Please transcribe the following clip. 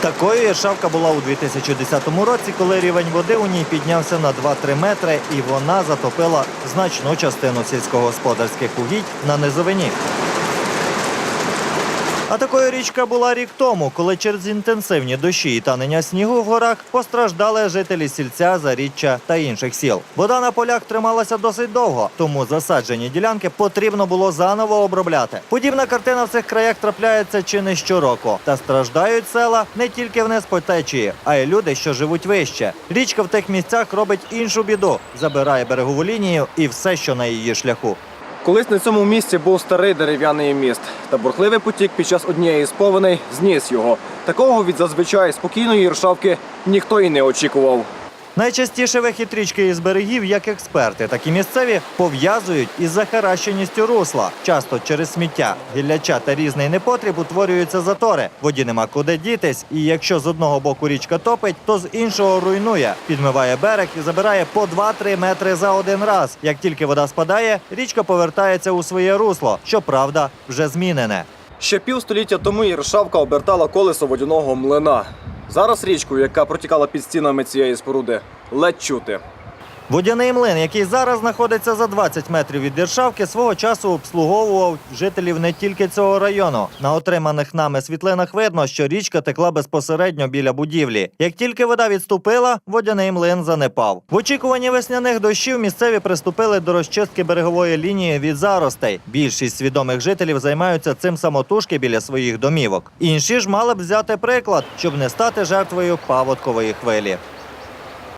Такою Іршавка була у 2010 році, коли рівень води у ній піднявся на 2-3 метри, і вона затопила значну частину сільськогосподарських угідь на низовині. А такою річка була рік тому, коли через інтенсивні дощі і танення снігу в горах постраждали жителі сільця, заріччя та інших сіл. Вода на полях трималася досить довго, тому засаджені ділянки потрібно було заново обробляти. Подібна картина в цих краях трапляється чи не щороку. Та страждають села не тільки вниз по течії, а й люди, що живуть вище. Річка в тих місцях робить іншу біду, забирає берегову лінію і все, що на її шляху. Колись на цьому місці був старий дерев'яний міст, та бурхливий потік під час однієї з повеней зніс його. Такого від зазвичай спокійної Іршавки ніхто і не очікував. Найчастіше вихід річки із берегів, як експерти, так і місцеві пов'язують із захаращеністю русла. Часто через сміття, гілляча та різний непотріб утворюються затори. Воді нема куди дітись, і якщо з одного боку річка топить, то з іншого руйнує, підмиває берег і забирає по 2-3 метри за один раз. Як тільки вода спадає, річка повертається у своє русло, щоправда, вже змінене. Ще півстоліття тому Іршавка обертала колесо водяного млина. Зараз річку, яка протікала під стінами цієї споруди, ледь чути. Водяний млин, який зараз знаходиться за 20 метрів від Іршавки, свого часу обслуговував жителів не тільки цього району. На отриманих нами світлинах видно, що річка текла безпосередньо біля будівлі. Як тільки вода відступила, водяний млин занепав. В очікуванні весняних дощів місцеві приступили до розчистки берегової лінії від заростей. Більшість свідомих жителів займаються цим самотужки біля своїх домівок. Інші ж мали б взяти приклад, щоб не стати жертвою паводкової хвилі.